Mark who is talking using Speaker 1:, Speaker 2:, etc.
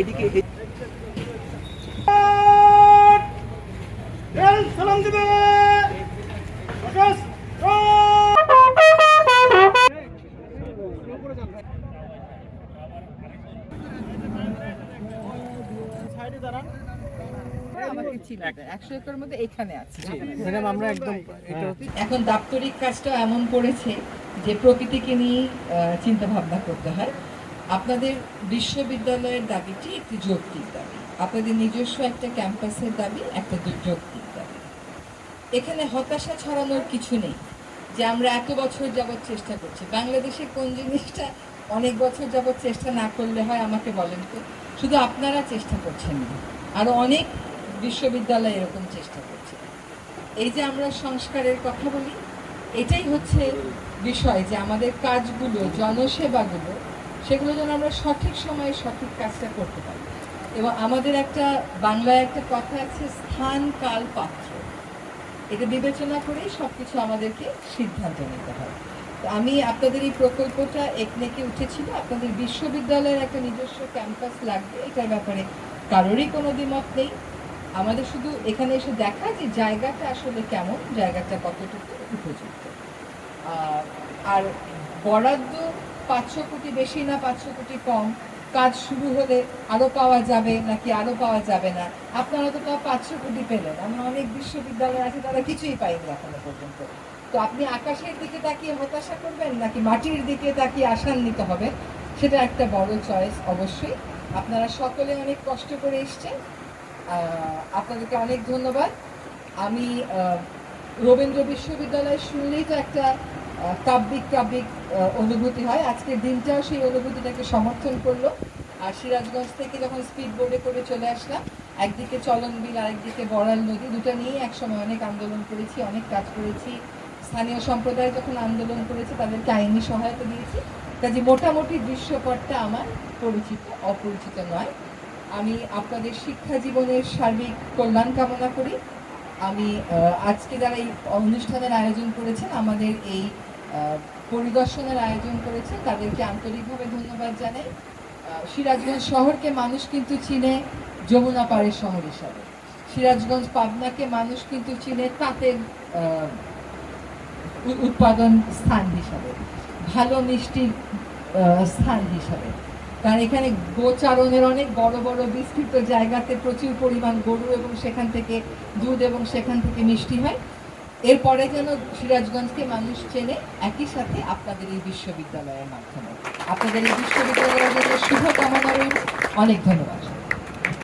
Speaker 1: এদিকে
Speaker 2: সালাম দেবে।
Speaker 3: এখন দাপ্তরিক কাজটা এমন করেছে যে প্রকৃতিকে নিয়ে চিন্তা ভাবনা করতে হয়। আপনাদের বিশ্ববিদ্যালয়ের দাবিটি একটি যৌক্তিক দাবি। আপনাদের নিজস্ব একটা ক্যাম্পাসের দাবি, একটা যৌক্তিক দাবি। এখানে হতাশা ছড়ানোর কিছু নেই যে আমরা এত বছর যাবৎ চেষ্টা করছি। বাংলাদেশে কোন জিনিসটা অনেক বছর যাবৎ চেষ্টা না করলে হয় আমাকে বলেন তো? শুধু আপনারা চেষ্টা করছেন না আরও অনেক বিশ্ববিদ্যালয় এরকম চেষ্টা করছে। এই যে আমরা সংস্কারের কথা বলি, এটাই হচ্ছে বিষয় যে আমাদের কাজগুলো, জনসেবাগুলো সেগুলো যেন আমরা সঠিক সময়ে সঠিক কাজটা করতে পারি। এবং আমাদের একটা, বাংলায় একটা কথা আছে, স্থান, কাল, পাত্র। এটা বিবেচনা করেই সব কিছু আমাদেরকে সিদ্ধান্ত নিতে হয়। আমি আপনাদের এই প্রকল্পটা একনেকে উঠেছিল। আপনাদের বিশ্ববিদ্যালয়ের একটা নিজস্ব ক্যাম্পাস লাগবে। এটার ব্যাপারে কারোরই কোনো দ্বিমত নেই। আমাদের শুধু এখানে এসে দেখা যে জায়গাটা আসলে কেমন, জায়গাটা কতটুকু উপযুক্ত। আর বরাদ্দ পাঁচশো কোটি বেশি না পাঁচশো কোটি কম? কাজ শুরু হলে আরও পাওয়া যাবে নাকি আরও পাওয়া যাবে না? আপনারা তো তাও পাঁচশো কোটি পেলেন। আমরা অনেক বিশ্ববিদ্যালয় আছে, তারা কিছুই পাইনি এখনও পর্যন্ত। তো আপনি আকাশের দিকে তাকিয়ে হতাশা করবেন নাকি মাটির দিকে তাকিয়ে আশান্বিত হবে? সেটা একটা বড় চয়েস অবশ্যই। আপনারা সকলে অনেক কষ্ট করে এসছেন। আপনাদেরকে অনেক ধন্যবাদ। আমি রবীন্দ্র বিশ্ববিদ্যালয় শুনলেই তো একটা কাব্যিক কাব্যিক অনুভূতি হয়। আজকের দিনটাও সেই অনুভূতিটাকে সমর্থন করল। আর সিরাজগঞ্জ থেকে যখন স্পিড বোর্ডে করে চলে আসলাম, একদিকে চলন বিল, আরেকদিকে বড়াল নদী, দুটো নিয়ে একসময় অনেক আন্দোলন করেছি, অনেক কাজ করেছি। স্থানীয় সম্প্রদায় যখন আন্দোলন করেছে, তাদেরকে আইনি সহায়তা দিয়েছি। কাজে মোটামুটি দৃশ্যপটটা আমার পরিচিত, অপরিচিত নয়। আমি আপনাদের শিক্ষা জীবনের সার্বিক কল্যাণ কামনা করি। আমি আজকে যারা এই অনুষ্ঠানের আয়োজন করেছেন, আমাদের এই পরিদর্শনের আয়োজন করেছে। তাদেরকে আন্তরিকভাবে ধন্যবাদ জানাই। সিরাজগঞ্জ শহরকে মানুষ কিন্তু চিনে, যমুনা পাড়ের শহর হিসাবে। সিরাজগঞ্জ পাবনাকে মানুষ কিন্তু চিনে, তাঁতের উৎপাদন স্থান হিসাবে, ভালো, মিষ্টির স্থান হিসাবে। কারণ এখানে গোচারণের অনেক বড় বড় বিস্তৃত জায়গাতে প্রচুর পরিমাণ গরু এবং সেখান থেকে দুধ এবং সেখান থেকে মিষ্টি হয়। এরপরে যেন সিরাজগঞ্জকে মানুষ চেনে, একই সাথে আপনাদের এই বিশ্ববিদ্যালয়ের মাধ্যমে। আপনাদের এই বিশ্ববিদ্যালয়ের শুভকামনা রইল। অনেক ধন্যবাদ।